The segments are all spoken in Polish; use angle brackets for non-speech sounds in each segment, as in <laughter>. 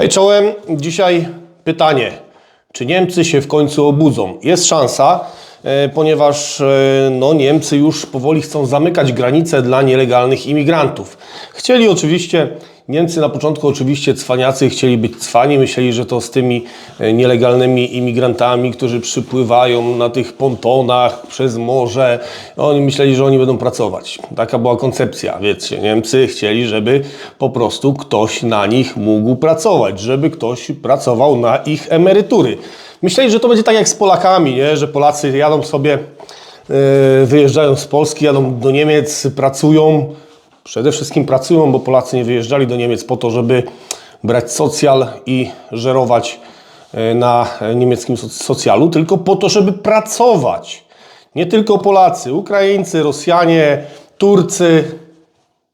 Hej czołem, dzisiaj pytanie. Czy Niemcy się w końcu obudzą? Jest szansa, e, ponieważ e, no, Niemcy już powoli chcą zamykać granice dla nielegalnych imigrantów. Chcieli oczywiście, Niemcy na początku oczywiście cwaniacy chcieli być cwani, myśleli, że to z tymi e, nielegalnymi imigrantami, którzy przypływają na tych pontonach przez morze, oni myśleli, że oni będą pracować. Taka była koncepcja, wiecie, Niemcy chcieli, żeby po prostu ktoś na nich mógł pracować, żeby ktoś pracował na ich emerytury. Myśleli, że to będzie tak jak z Polakami, nie? że Polacy jadą sobie, yy, wyjeżdżają z Polski, jadą do Niemiec, pracują, przede wszystkim pracują, bo Polacy nie wyjeżdżali do Niemiec po to, żeby brać socjal i żerować yy, na niemieckim soc- socjalu, tylko po to, żeby pracować. Nie tylko Polacy, Ukraińcy, Rosjanie, Turcy,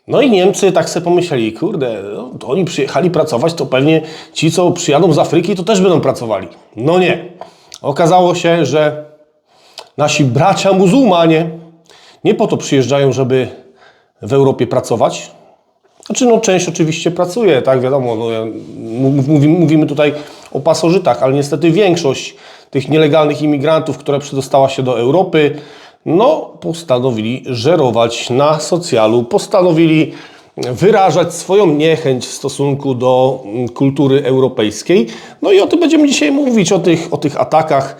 no i Niemcy tak sobie pomyśleli, kurde, no, to oni przyjechali pracować, to pewnie ci, co przyjadą z Afryki, to też będą pracowali. No nie. Okazało się, że nasi bracia muzułmanie nie po to przyjeżdżają, żeby w Europie pracować. Znaczy, no część oczywiście pracuje, tak, wiadomo, no, mówimy, tutaj o pasożytach, ale niestety większość tych nielegalnych imigrantów, która przedostała się do Europy, no postanowili żerować na socjalu, postanowili wyrażać swoją niechęć w stosunku do mm, kultury europejskiej. No i o tym będziemy dzisiaj mówić, o tych, o tych atakach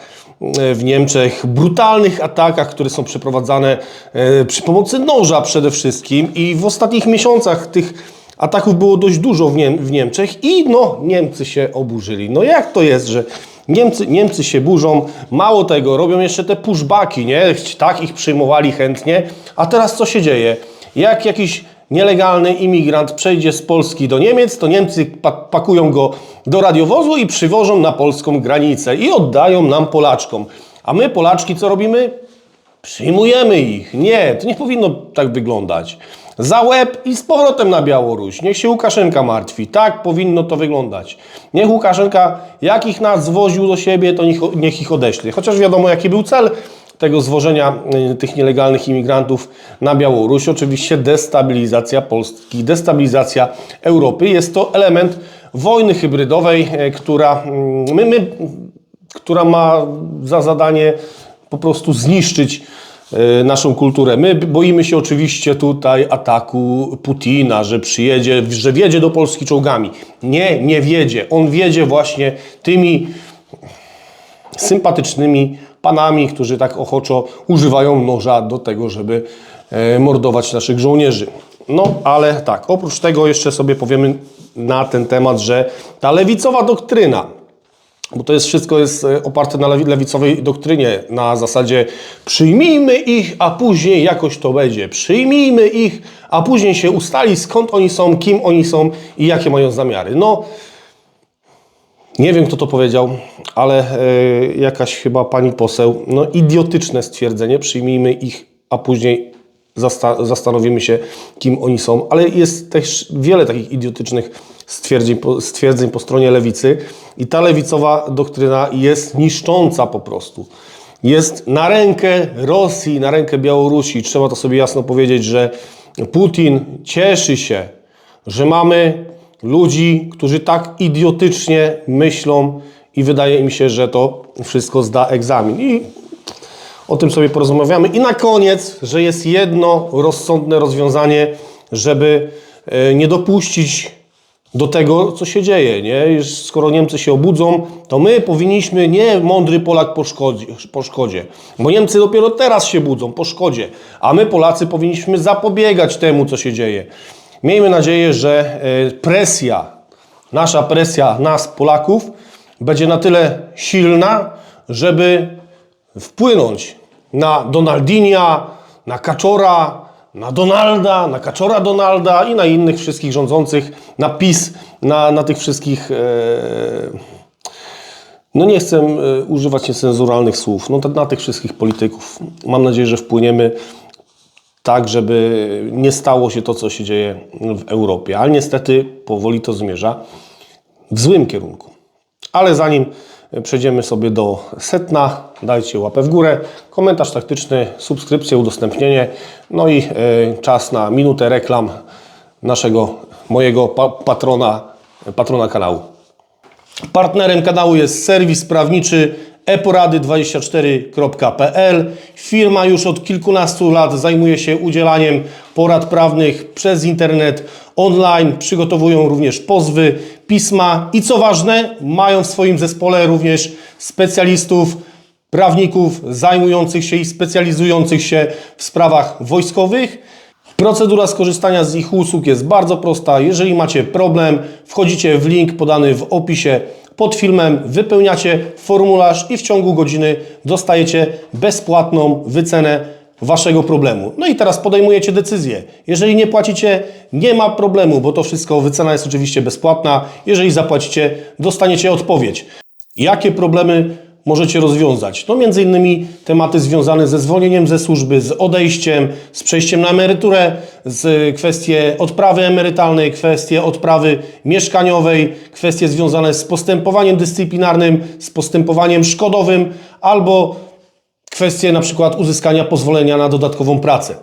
w Niemczech, brutalnych atakach, które są przeprowadzane e, przy pomocy noża przede wszystkim i w ostatnich miesiącach tych ataków było dość dużo w, Niem w Niemczech i no Niemcy się oburzyli. No jak to jest, że Niemcy, Niemcy się burzą, mało tego, robią jeszcze te pushbacki, nie? Tak ich przyjmowali chętnie, a teraz co się dzieje? Jak jakiś nielegalny imigrant przejdzie z Polski do Niemiec, to Niemcy pa pakują go do radiowozu i przywożą na polską granicę i oddają nam Polaczkom. A my Polaczki co robimy? Przyjmujemy ich. Nie, to nie powinno tak wyglądać. Za łeb i z powrotem na Białoruś. Niech się Łukaszenka martwi. Tak powinno to wyglądać. Niech Łukaszenka, jak ich nas zwoził do siebie, to niech, niech ich odeśle. Chociaż wiadomo, jaki był cel tego zwożenia y, tych nielegalnych imigrantów na Białoruś. Oczywiście destabilizacja Polski, destabilizacja Europy. Jest to element wojny hybrydowej, y, która, mm, my, my, która ma za zadanie po prostu zniszczyć e, naszą kulturę. My boimy się oczywiście tutaj ataku Putina, że przyjedzie, że wjedzie do Polski czołgami. Nie, nie wiedzie. On wiedzie właśnie tymi sympatycznymi panami, którzy tak ochoczo używają noża do tego, żeby e, mordować naszych żołnierzy. No, ale tak, oprócz tego jeszcze sobie powiemy na ten temat, że ta lewicowa doktryna, bo to jest wszystko jest e, oparte na lewi- lewicowej doktrynie, na zasadzie przyjmijmy ich, a później jakoś to będzie. Przyjmijmy ich, a później się ustali skąd oni są, kim oni są i jakie mają zamiary. No, nie wiem kto to powiedział, ale e, jakaś chyba pani poseł, no idiotyczne stwierdzenie, przyjmijmy ich, a później zasta- zastanowimy się, kim oni są. Ale jest też wiele takich idiotycznych stwierdzeń stwierdzeń po stronie lewicy i ta lewicowa doktryna jest niszcząca po prostu. Jest na rękę Rosji, na rękę Białorusi. Trzeba to sobie jasno powiedzieć, że Putin cieszy się, że mamy ludzi, którzy tak idiotycznie myślą i wydaje im się, że to wszystko zda egzamin. I o tym sobie porozmawiamy. I na koniec, że jest jedno rozsądne rozwiązanie, żeby e, nie dopuścić do tego, co się dzieje. Nie? Skoro Niemcy się obudzą, to my powinniśmy, nie mądry Polak po szkodzie, po szkodzie, bo Niemcy dopiero teraz się budzą po szkodzie, a my Polacy powinniśmy zapobiegać temu, co się dzieje. Miejmy nadzieję, że e, presja, nasza presja nas, Polaków, będzie na tyle silna, żeby wpłynąć na Donaldinia, na Kaczora, na Donalda, na Kaczora Donalda i na innych wszystkich rządzących, na PiS, na, na tych wszystkich. E, no nie chcę e, używać niecenzuralnych słów, no na tych wszystkich polityków. Mam nadzieję, że wpłyniemy tak, żeby nie stało się to, co się dzieje w Europie. Ale niestety powoli to zmierza w złym kierunku. Ale zanim przejdziemy sobie do setna, dajcie łapę w górę, komentarz taktyczny, subskrypcję, udostępnienie, no i e, czas na minutę reklam naszego, mojego pa patrona, patrona kanału. Partnerem kanału jest serwis prawniczy eporady24.pl. Firma już od kilkunastu lat zajmuje się udzielaniem porad prawnych przez internet, online. Przygotowują również pozwy, pisma i co ważne, mają w swoim zespole również specjalistów, prawników zajmujących się i specjalizujących się w sprawach wojskowych. Procedura skorzystania z ich usług jest bardzo prosta. Jeżeli macie problem, wchodzicie w link podany w opisie pod filmem, wypełniacie formularz i w ciągu godziny dostajecie bezpłatną wycenę Waszego problemu. No i teraz podejmujecie decyzję. Jeżeli nie płacicie, nie ma problemu, bo to wszystko, wycena jest oczywiście bezpłatna. Jeżeli zapłacicie, dostaniecie odpowiedź. Jakie problemy możecie rozwiązać? No między innymi tematy związane ze zwolnieniem ze służby, z odejściem, z przejściem na emeryturę, z kwestie odprawy emerytalnej, kwestie odprawy mieszkaniowej, kwestie związane z postępowaniem dyscyplinarnym, z postępowaniem szkodowym albo kwestie na przykład uzyskania pozwolenia na dodatkową pracę.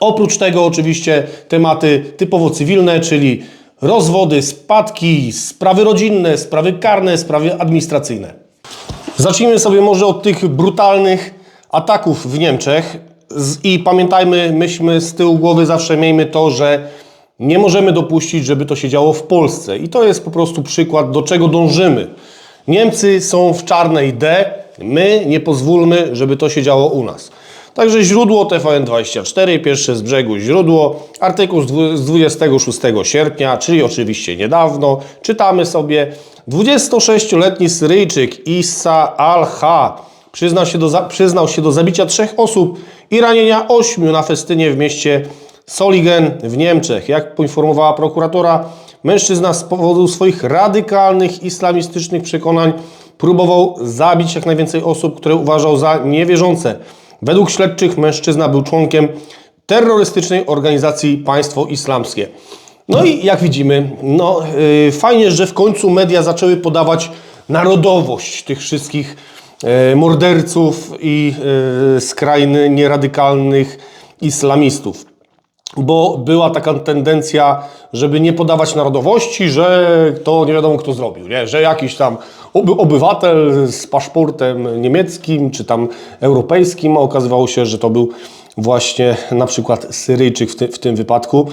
Oprócz tego oczywiście tematy typowo cywilne, czyli rozwody, spadki, sprawy rodzinne, sprawy karne, sprawy administracyjne. Zacznijmy sobie może od tych brutalnych ataków w Niemczech i pamiętajmy, myśmy z tyłu głowy zawsze miejmy to, że nie możemy dopuścić, żeby to się działo w Polsce. I to jest po prostu przykład, do czego dążymy. Niemcy są w czarnej D, my nie pozwólmy, żeby to się działo u nas. Także źródło TVN24, pierwsze z brzegu źródło, artykuł z dwu- z 26 sierpnia, czyli oczywiście niedawno. Czytamy sobie, 26-letni Syryjczyk Issa al-Ha przyznał się, do, przyznał się do zabicia trzech osób i ranienia ośmiu na festynie w mieście Soligen w Niemczech. Jak poinformowała prokuratora, mężczyzna z powodu swoich radykalnych islamistycznych przekonań próbował zabić jak najwięcej osób, które uważał za niewierzące. Według śledczych mężczyzna był członkiem terrorystycznej organizacji Państwo Islamskie. No i jak widzimy, no, yy, fajnie, że w końcu media zaczęły podawać narodowość tych wszystkich yy, morderców i yy, skrajnie nieradykalnych islamistów bo była taka tendencja, żeby nie podawać narodowości, że to nie wiadomo kto zrobił, nie? że jakiś tam oby, obywatel z paszportem niemieckim czy tam europejskim, a okazywało się, że to był właśnie na przykład Syryjczyk w, ty, w tym wypadku.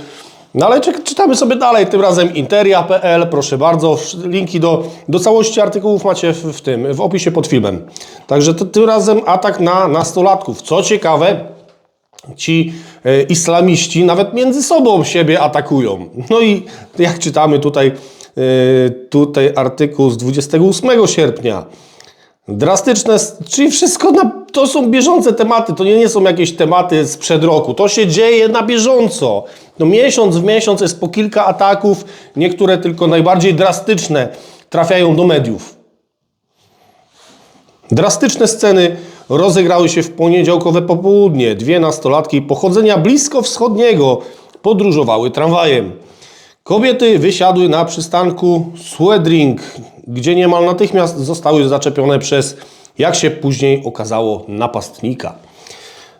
No ale czy, czytamy sobie dalej, tym razem interia.pl, proszę bardzo, linki do, do całości artykułów macie w, w tym, w opisie pod filmem. Także to, tym razem atak na nastolatków. Co ciekawe, ci e, islamiści nawet między sobą siebie atakują. No i jak czytamy tutaj, e, tutaj artykuł z 28 sierpnia. Drastyczne, czyli wszystko na, to są bieżące tematy, to nie, nie są jakieś tematy sprzed roku. To się dzieje na bieżąco. No miesiąc w miesiąc jest po kilka ataków, niektóre tylko najbardziej drastyczne trafiają do mediów. Drastyczne sceny rozegrały się w poniedziałkowe popołudnie. Dwie nastolatki pochodzenia bliskowschodniego podróżowały tramwajem. Kobiety wysiadły na przystanku Swedring, gdzie niemal natychmiast zostały zaczepione przez, jak się później okazało, napastnika.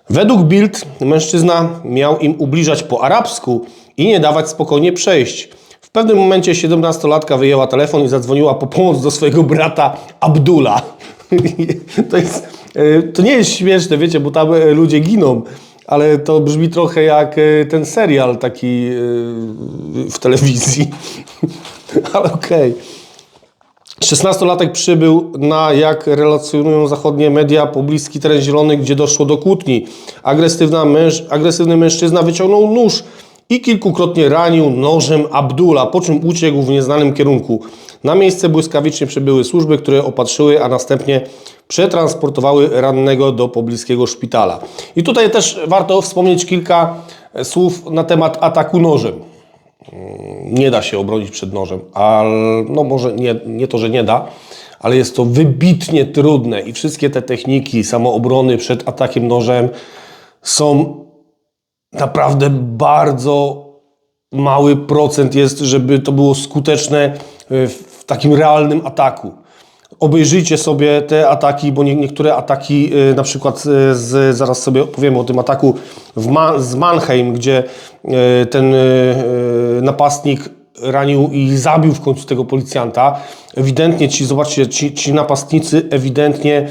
Według Bild mężczyzna miał im ubliżać po arabsku i nie dawać spokojnie przejść. W pewnym momencie 17-latka wyjęła telefon i zadzwoniła po pomoc do swojego brata Abdula. <laughs> To, jest, to nie jest śmieszne, wiecie, bo tam e, ludzie giną, ale to brzmi trochę jak e, ten serial taki e, w telewizji. <laughs> Ale okej. 16-latek przybył na, jak relacjonują zachodnie media, pobliski teren zielony, gdzie doszło do kłótni. Męż, agresywny mężczyzna wyciągnął nóż i kilkukrotnie ranił nożem Abdula, po czym uciekł w nieznanym kierunku. Na miejsce błyskawicznie przybyły służby, które opatrzyły, a następnie przetransportowały rannego do pobliskiego szpitala. I tutaj też warto wspomnieć kilka e, słów na temat ataku nożem nie da się obronić przed nożem, ale no może nie, nie to, że nie da, ale jest to wybitnie trudne i wszystkie te techniki samoobrony przed atakiem nożem są naprawdę bardzo mały procent jest, żeby to było skuteczne y, takim realnym ataku. Obejrzyjcie sobie te ataki, bo nie, niektóre ataki, y, na przykład y, z, zaraz sobie opowiemy o tym ataku z Mannheim, gdzie y, ten napastnik ranił i zabił w końcu tego policjanta. Ewidentnie ci, zobaczcie, ci, ci napastnicy ewidentnie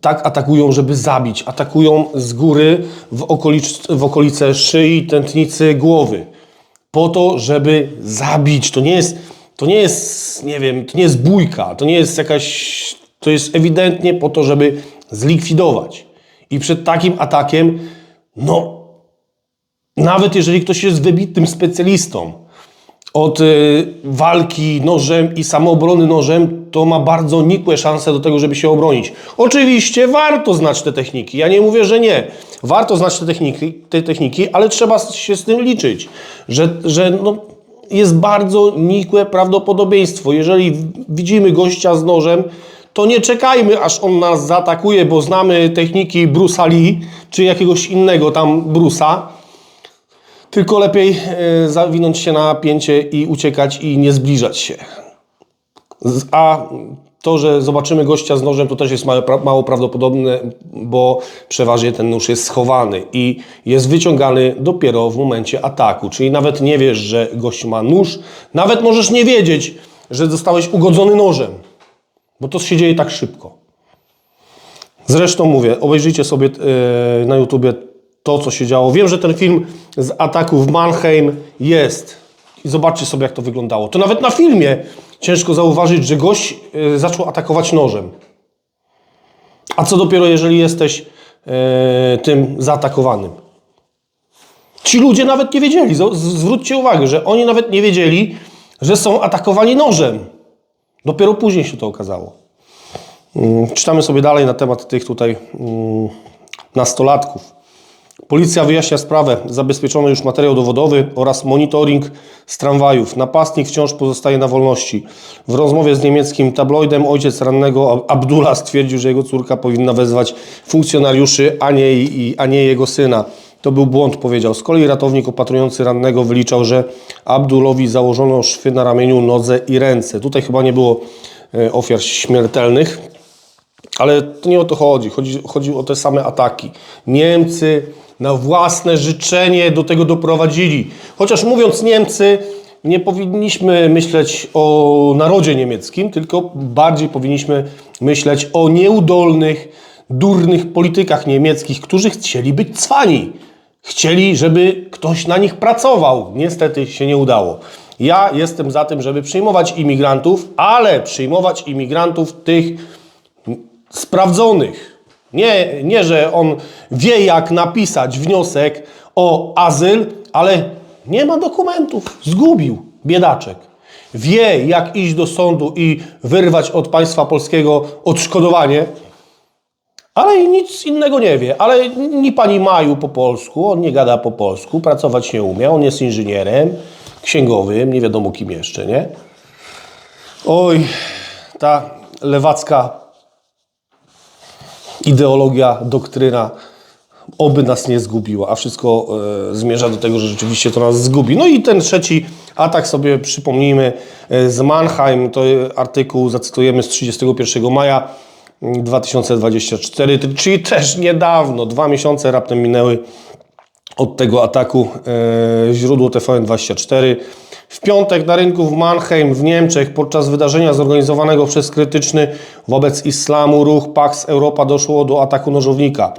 tak atakują, żeby zabić. Atakują z góry w, okolic, w okolice szyi, tętnicy, głowy. Po to, żeby zabić. To nie jest, to nie jest, nie wiem, to nie jest bójka, to nie jest jakaś, to jest ewidentnie po to, żeby zlikwidować. I przed takim atakiem, no, nawet jeżeli ktoś jest wybitnym specjalistą od y, walki nożem i samoobrony nożem, to ma bardzo nikłe szanse do tego, żeby się obronić. Oczywiście warto znać te techniki. Ja nie mówię, że nie. Warto znać te techniki, te techniki ale trzeba się z tym liczyć, że, że no, jest bardzo nikłe prawdopodobieństwo. Jeżeli widzimy gościa z nożem, to nie czekajmy, aż on nas zaatakuje, bo znamy techniki Bruce'a Lee, czy jakiegoś innego tam Bruce'a. Tylko lepiej e, zawinąć się na pięcie i uciekać i nie zbliżać się. A to, że zobaczymy gościa z nożem, to też jest mało, mało prawdopodobne, bo przeważnie ten nóż jest schowany i jest wyciągany dopiero w momencie ataku. Czyli nawet nie wiesz, że gość ma nóż, nawet możesz nie wiedzieć, że zostałeś ugodzony nożem, bo to się dzieje tak szybko. Zresztą mówię, obejrzyjcie sobie e, na YouTubie to, co się działo. Wiem, że ten film z ataku w Mannheim jest. I zobaczcie sobie, jak to wyglądało. To nawet na filmie ciężko zauważyć, że gość e, zaczął atakować nożem. A co dopiero, jeżeli jesteś e, tym zaatakowanym. Ci ludzie nawet nie wiedzieli. Zwróćcie uwagę, że oni nawet nie wiedzieli, że są atakowani nożem. Dopiero później się to okazało. Mm, Czytamy sobie dalej na temat tych tutaj mm, nastolatków. Policja wyjaśnia sprawę. Zabezpieczono już materiał dowodowy oraz monitoring z tramwajów. Napastnik wciąż pozostaje na wolności. W rozmowie z niemieckim tabloidem ojciec rannego Ab- Abdullah stwierdził, że jego córka powinna wezwać funkcjonariuszy, a nie, a nie jego syna. To był błąd, powiedział. Z kolei ratownik opatrujący rannego wyliczał, że Abdulowi założono szwy na ramieniu, nodze i ręce. Tutaj chyba nie było e, ofiar śmiertelnych. Ale to nie o to chodzi. chodzi. Chodzi o te same ataki. Niemcy na własne życzenie do tego doprowadzili. Chociaż mówiąc Niemcy, nie powinniśmy myśleć o narodzie niemieckim, tylko bardziej powinniśmy myśleć o nieudolnych, durnych politykach niemieckich, którzy chcieli być cwani. Chcieli, żeby ktoś na nich pracował. Niestety się nie udało. Ja jestem za tym, żeby przyjmować imigrantów, ale przyjmować imigrantów tych sprawdzonych. Nie, nie, że on wie, jak napisać wniosek o azyl, ale nie ma dokumentów. Zgubił, biedaczek. Wie, jak iść do sądu i wyrwać od państwa polskiego odszkodowanie, ale nic innego nie wie. Ale ni pani Maju po polsku, on nie gada po polsku, pracować nie umie, on jest inżynierem, księgowym, nie wiadomo kim jeszcze, nie? Oj, ta lewacka ideologia, doktryna oby nas nie zgubiła, a wszystko e, zmierza do tego, że rzeczywiście to nas zgubi. No i ten trzeci atak sobie przypomnijmy e, z Mannheim, to artykuł zacytujemy z 31 maja mm, 2024, t- czyli też niedawno, dwa miesiące raptem minęły od tego ataku e, źródło TVN24. W piątek na rynku w Mannheim w Niemczech podczas wydarzenia zorganizowanego przez krytyczny wobec islamu ruch Pax Europa doszło do ataku nożownika.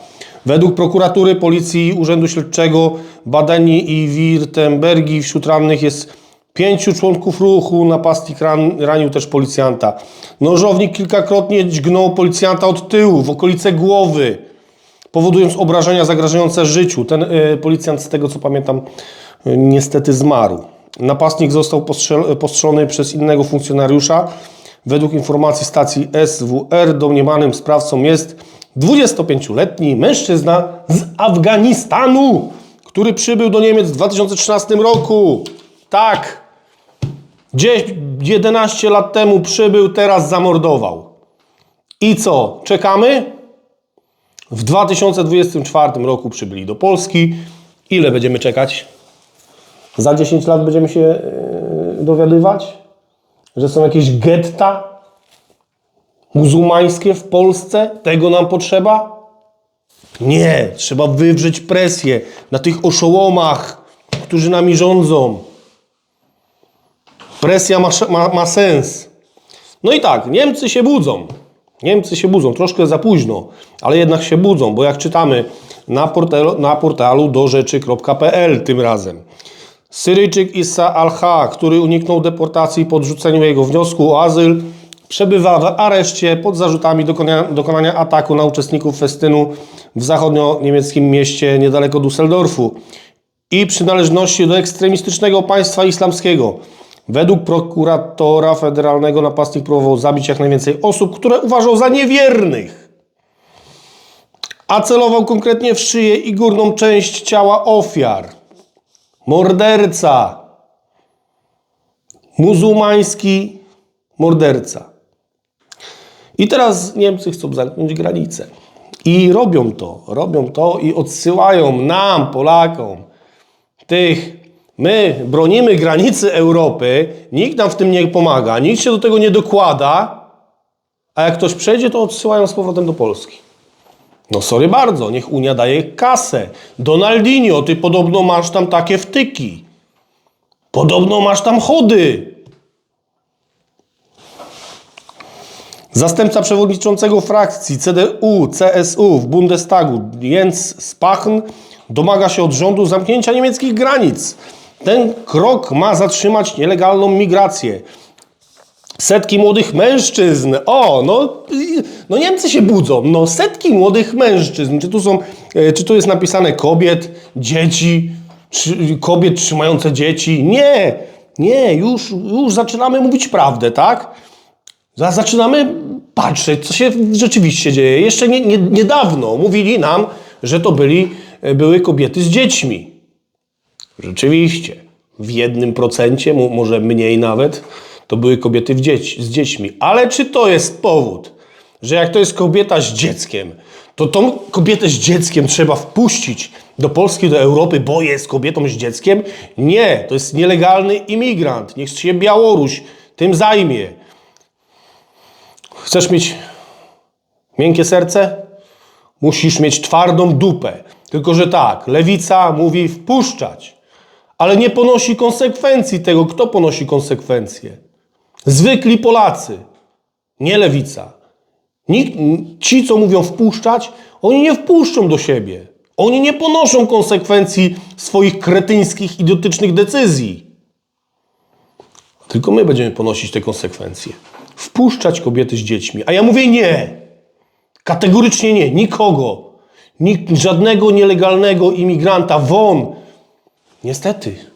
Według prokuratury, policji i Urzędu Śledczego Badeni i Wirtembergi wśród rannych jest pięciu członków ruchu. Napastnik ran, ranił też policjanta. Nożownik kilkakrotnie dźgnął policjanta od tyłu, w okolice głowy powodując obrażenia zagrażające życiu. Ten y, policjant, z tego co pamiętam, y, niestety zmarł. Napastnik został postrzel, postrzelony przez innego funkcjonariusza. Według informacji stacji SWR domniemanym sprawcą jest 25-letni mężczyzna z Afganistanu, który przybył do Niemiec w 2013 roku. Tak, gdzieś 11 lat temu przybył, teraz zamordował. I co? Czekamy? W 2024 roku przybyli do Polski. Ile będziemy czekać? Za 10 lat będziemy się e, dowiadywać, że są jakieś getta muzułmańskie w Polsce? Tego nam potrzeba? Nie, trzeba wywrzeć presję na tych oszołomach, którzy nami rządzą. Presja ma, ma, ma sens. No i tak, Niemcy się budzą. Niemcy się budzą, troszkę za późno, ale jednak się budzą, bo jak czytamy na portalu, na portalu tym razem. Syryjczyk Issa Al-Ha, który uniknął deportacji po odrzuceniu jego wniosku o azyl, przebywa w areszcie pod zarzutami dokonania, dokonania ataku na uczestników festynu w zachodnio-niemieckim mieście niedaleko Düsseldorfu i przynależności do ekstremistycznego państwa islamskiego. Według prokuratora federalnego napastnik próbował zabić jak najwięcej osób, które uważał za niewiernych, a celował konkretnie w szyję i górną część ciała ofiar. Morderca. Muzułmański morderca. I teraz Niemcy chcą zamknąć granicę. I robią to, robią to i odsyłają nam, Polakom, tych. My bronimy granicy Europy, nikt nam w tym nie pomaga, nikt się do tego nie dokłada, a jak ktoś przejdzie, to odsyłają z powrotem do Polski. No sorry bardzo, niech Unia daje kasę. Donaldinho, ty podobno masz tam takie wtyki. Podobno masz tam chody. Zastępca przewodniczącego frakcji CDU, CSU w Bundestagu Jens Spahn domaga się od rządu zamknięcia niemieckich granic. Ten krok ma zatrzymać nielegalną migrację. Setki młodych mężczyzn. O, no, no Niemcy się budzą. No, setki młodych mężczyzn. Czy tu są, e, czy tu jest napisane kobiet, dzieci, czy, kobiet trzymające dzieci? Nie, nie, już, już zaczynamy mówić prawdę, tak? Za- Zaczynamy patrzeć, co się rzeczywiście dzieje. Jeszcze nie, nie, niedawno mówili nam, że to byli, e, były kobiety z dziećmi. Rzeczywiście, w jednym procencie, mo- może mniej nawet, to były kobiety dzieci, z dziećmi. Ale czy to jest powód, że jak to jest kobieta z dzieckiem, to tą kobietę z dzieckiem trzeba wpuścić do Polski, do Europy, bo jest kobietą z dzieckiem? Nie, to jest nielegalny imigrant. Niech się Białoruś tym zajmie. Chcesz mieć miękkie serce? Musisz mieć twardą dupę. Tylko, że tak, lewica mówi wpuszczać, ale nie ponosi konsekwencji tego. Kto ponosi konsekwencje? Zwykli Polacy, nie lewica. Nikt, ci, co mówią wpuszczać, oni nie wpuszczą do siebie. Oni nie ponoszą konsekwencji swoich kretyńskich, idiotycznych decyzji. Tylko my będziemy ponosić te konsekwencje. Wpuszczać kobiety z dziećmi. A ja mówię nie. Kategorycznie nie. Nikogo. Nikt, żadnego nielegalnego imigranta won. Niestety.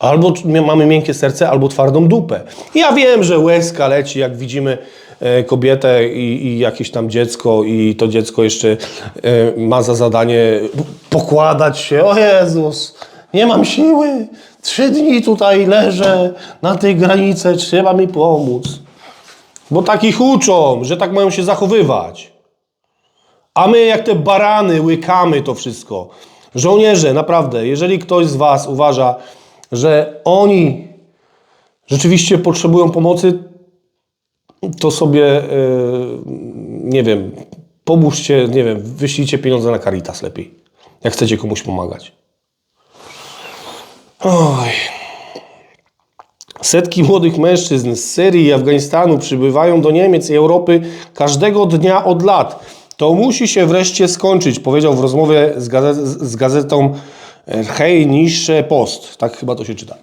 Albo mamy miękkie serce, albo twardą dupę. Ja wiem, że łezka leci, jak widzimy e, kobietę i, i jakieś tam dziecko i to dziecko jeszcze e, ma za zadanie pokładać się. O Jezus, nie mam siły. Trzy dni tutaj leżę na tej granicy, trzeba mi pomóc. Bo takich uczą, że tak mają się zachowywać. A my jak te barany łykamy to wszystko. Żołnierze, naprawdę, jeżeli ktoś z Was uważa, że oni rzeczywiście potrzebują pomocy, to sobie, e, nie wiem, pomóżcie, nie wiem, wyślijcie pieniądze na Caritas lepiej, jak chcecie komuś pomagać. Oj. Setki młodych mężczyzn z Syrii i Afganistanu przybywają do Niemiec i Europy każdego dnia od lat. To musi się wreszcie skończyć, powiedział w rozmowie z, gazet, z gazetą Rheinische Post. Tak chyba to się czyta.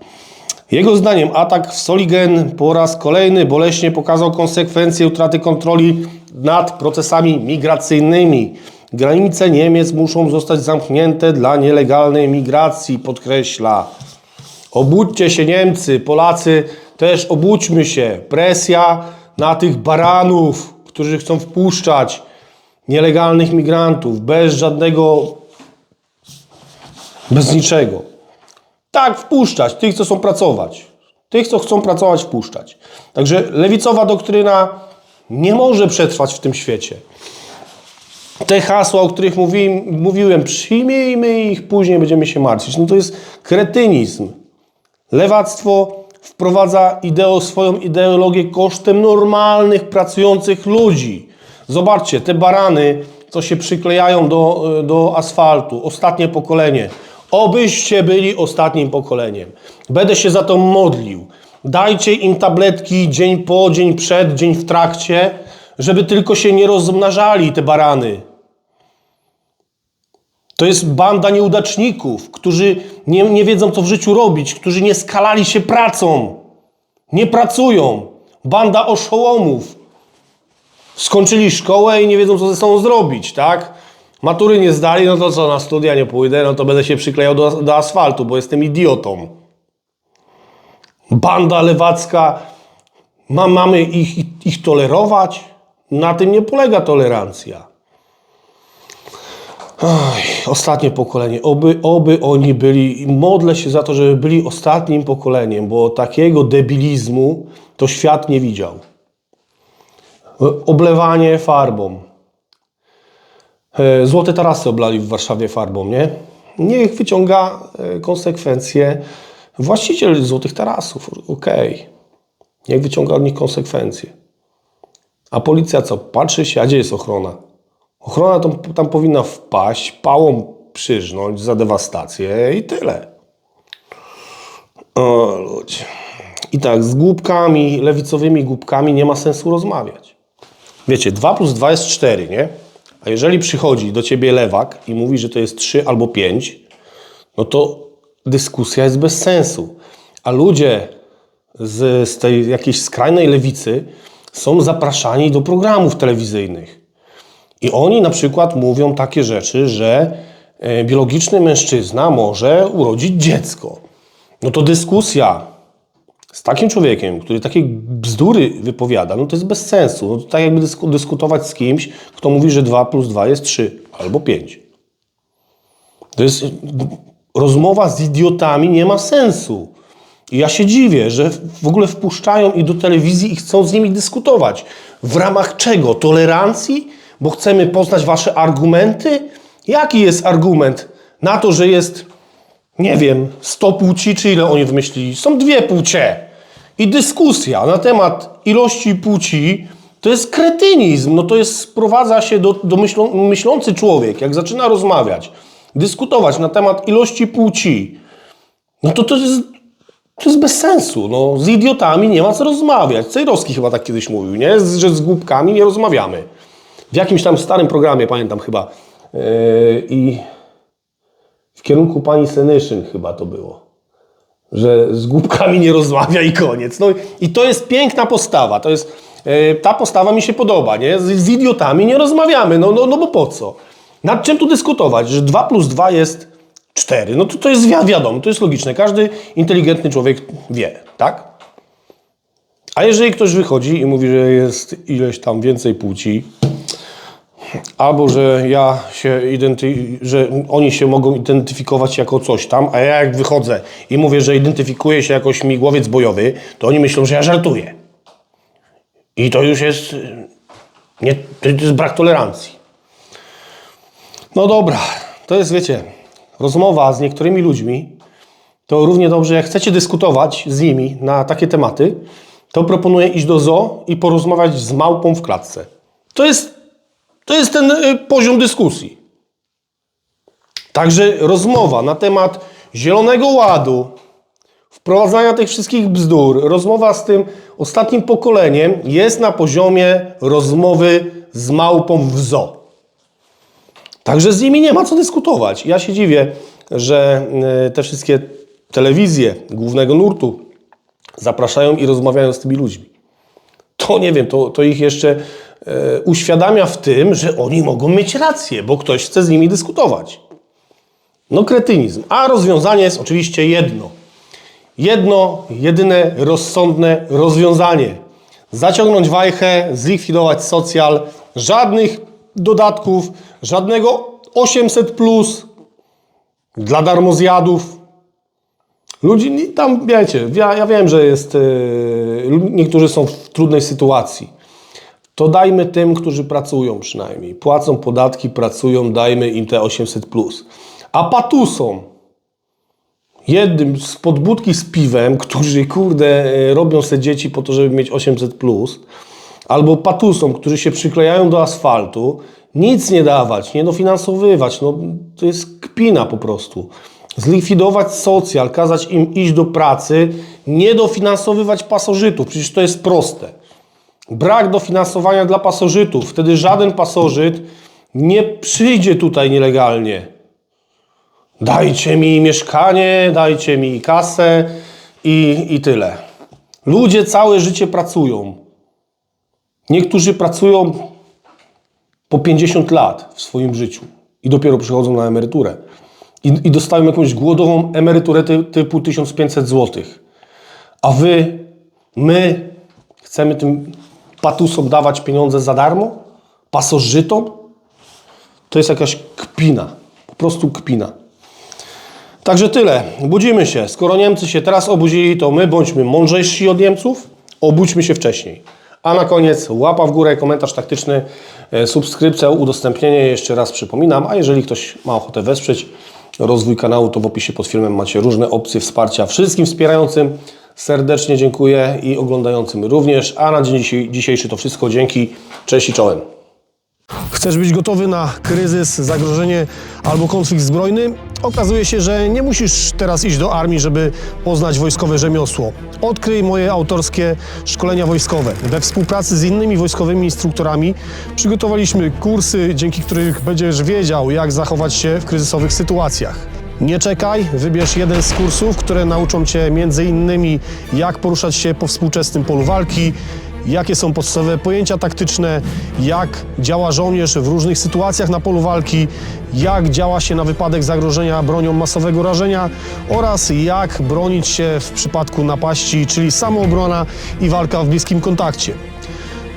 Jego zdaniem atak w Soligen po raz kolejny boleśnie pokazał konsekwencje utraty kontroli nad procesami migracyjnymi. Granice Niemiec muszą zostać zamknięte dla nielegalnej migracji, podkreśla. Obudźcie się Niemcy, Polacy też obudźmy się. Presja na tych baranów, którzy chcą wpuszczać nielegalnych migrantów bez żadnego, bez niczego. Tak, wpuszczać tych, co chcą pracować. Tych, co chcą pracować, wpuszczać. Także lewicowa doktryna nie może przetrwać w tym świecie. Te hasła, o których mówi, mówiłem, przyjmijmy ich, później będziemy się martwić. No to jest kretynizm. Lewactwo wprowadza ideo, swoją ideologię kosztem normalnych, pracujących ludzi. Zobaczcie, te barany, co się przyklejają do, do asfaltu, ostatnie pokolenie. Obyście byli ostatnim pokoleniem. Będę się za to modlił. Dajcie im tabletki dzień po, dzień przed, dzień w trakcie, żeby tylko się nie rozmnażali te barany. To jest banda nieudaczników, którzy nie, nie wiedzą, co w życiu robić, którzy nie skalali się pracą, nie pracują. Banda oszołomów. Skończyli szkołę i nie wiedzą, co ze sobą zrobić, tak? Matury nie zdali, no to co, na studia nie pójdę, no to będę się przyklejał do, do asfaltu, bo jestem idiotą. Banda lewacka, ma, mamy ich, ich tolerować? Na tym nie polega tolerancja. Oj, ostatnie pokolenie. Oby, oby oni byli, modlę się za to, żeby byli ostatnim pokoleniem, bo takiego debilizmu to świat nie widział. Oblewanie farbą. E, Złote tarasy oblali w Warszawie farbą, nie? Niech wyciąga e, konsekwencje właściciel złotych tarasów. Okej. Niech wyciąga od nich konsekwencje. A policja co? Patrzy się, a gdzie jest ochrona? Ochrona tam, tam powinna wpaść, pałą przyżnąć za dewastację i tyle. O ludzie. I tak, z głupkami, lewicowymi głupkami nie ma sensu rozmawiać. Wiecie, 2 plus 2 jest 4, nie? A jeżeli przychodzi do ciebie lewak i mówi, że to jest 3 albo 5, no to dyskusja jest bez sensu. A ludzie z, z tej jakiejś skrajnej lewicy są zapraszani do programów telewizyjnych. I oni na przykład mówią takie rzeczy, że e, biologiczny mężczyzna może urodzić dziecko. No to dyskusja z takim człowiekiem, który takie bzdury wypowiada, no to jest bez sensu. No to tak jakby dysku, dyskutować z kimś, kto mówi, że 2 plus 2 jest 3 albo 5. To jest rozmowa z idiotami nie ma sensu. I ja się dziwię, że w ogóle wpuszczają ich do telewizji i chcą z nimi dyskutować. W ramach czego? Tolerancji? Bo chcemy poznać wasze argumenty? Jaki jest argument na to, że jest, nie wiem, 100 płci, czy ile oni wymyślili? Są dwie płcie. I dyskusja na temat ilości płci to jest kretynizm. No to jest, sprowadza się do, do myślą, myślący człowiek, jak zaczyna rozmawiać, dyskutować na temat ilości płci, no to to jest, to jest bez sensu. No, z idiotami nie ma co rozmawiać. Cejrowski chyba tak kiedyś mówił, nie? Że z głupkami nie rozmawiamy. W jakimś tam starym programie, pamiętam chyba. Yy, I w kierunku pani Senyszyn chyba to było. Że z głupkami nie rozmawia i koniec. No i to jest piękna postawa. To jest, yy, ta postawa mi się podoba, nie? Z, z idiotami nie rozmawiamy. No, no, no bo po co? Nad czym tu dyskutować? Że 2 plus 2 jest 4. No to, to jest wi- wiadomo, to jest logiczne. Każdy inteligentny człowiek wie, tak? A jeżeli ktoś wychodzi i mówi, że jest ileś tam więcej płci, albo że ja się że oni się mogą identyfikować jako coś tam, a ja jak wychodzę i mówię, że identyfikuję się jako śmigłowiec bojowy, to oni myślą, że ja żartuję. I to już jest y, nie, to jest brak tolerancji. No dobra, to jest, wiecie, rozmowa z niektórymi ludźmi, to równie dobrze, jak chcecie dyskutować z nimi na takie tematy, to proponuję iść do zoo i porozmawiać z małpą w klatce. To jest, to jest ten y, poziom dyskusji. Także rozmowa na temat Zielonego Ładu, wprowadzania tych wszystkich bzdur, rozmowa z tym ostatnim pokoleniem jest na poziomie rozmowy z małpą w zoo. Także z nimi nie ma co dyskutować. Ja się dziwię, że y, te wszystkie telewizje głównego nurtu zapraszają i rozmawiają z tymi ludźmi. To nie wiem, to, to ich jeszcze uświadamia w tym, że oni mogą mieć rację, bo ktoś chce z nimi dyskutować. No kretynizm. A rozwiązanie jest oczywiście jedno. Jedno, jedyne rozsądne rozwiązanie. Zaciągnąć wajchę, zlikwidować socjal, żadnych dodatków, żadnego 800 plus dla darmozjadów. Ludzi tam, wiecie, ja, ja wiem, że jest, yy, niektórzy są w trudnej sytuacji. To dajmy tym, którzy pracują przynajmniej. Płacą podatki, pracują, dajmy im te 800 plus. A patusom, jednym z podbudki z piwem, <laughs> którzy kurde e, robią se dzieci po to, żeby mieć 800 plus, albo patusom, którzy się przyklejają do asfaltu, nic nie dawać, nie dofinansowywać, no to jest kpina po prostu. Zlikwidować socjal, kazać im iść do pracy nie dofinansowywać pasożytów. Przecież to jest proste. Brak dofinansowania dla pasożytów. Wtedy żaden pasożyt nie przyjdzie tutaj nielegalnie. Dajcie mi mieszkanie, dajcie mi kasę i, i tyle. Ludzie całe życie pracują. Niektórzy pracują po 50 lat w swoim życiu i dopiero przychodzą na emeryturę. I, i dostają jakąś głodową emeryturę ty, typu 1500 zł. A wy, my chcemy tym patusom dawać pieniądze za darmo? Pasożytom? To jest jakaś kpina. Po prostu kpina. Także tyle. Budzimy się. Skoro Niemcy się teraz obudzili, to my bądźmy mądrzejsi od Niemców, obudźmy się wcześniej. A na koniec łapa w górę, komentarz taktyczny, e, subskrypcja, udostępnienie, jeszcze raz przypominam. A jeżeli ktoś ma ochotę wesprzeć rozwój kanału, to w opisie pod filmem macie różne opcje wsparcia. Wszystkim wspierającym serdecznie dziękuję i oglądającym również. A na dzień dzisiejszy to wszystko. Dzięki. Cześć i czołem. Chcesz być gotowy na kryzys, zagrożenie albo konflikt zbrojny? Okazuje się, że nie musisz teraz iść do armii, żeby poznać wojskowe rzemiosło. Odkryj moje autorskie szkolenia wojskowe. We współpracy z innymi wojskowymi instruktorami przygotowaliśmy kursy, dzięki których będziesz wiedział, jak zachować się w kryzysowych sytuacjach. Nie czekaj, wybierz jeden z kursów, które nauczą Cię innymi jak poruszać się po współczesnym polu walki, jakie są podstawowe pojęcia taktyczne, jak działa żołnierz w różnych sytuacjach na polu walki, jak działa się na wypadek zagrożenia bronią masowego rażenia oraz jak bronić się w przypadku napaści, czyli samoobrona i walka w bliskim kontakcie.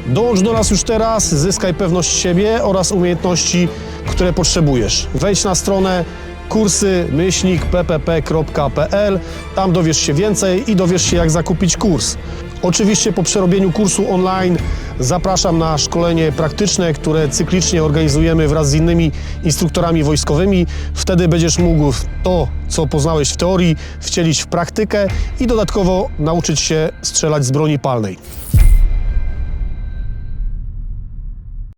Dołącz do nas już teraz, zyskaj pewność siebie oraz umiejętności, które potrzebujesz. Wejdź na stronę kursy-ppp.pl, tam dowiesz się więcej i dowiesz się jak zakupić kurs. Oczywiście po przerobieniu kursu online zapraszam na szkolenie praktyczne, które cyklicznie organizujemy wraz z innymi instruktorami wojskowymi. Wtedy będziesz mógł to, co poznałeś w teorii, wcielić w praktykę i dodatkowo nauczyć się strzelać z broni palnej.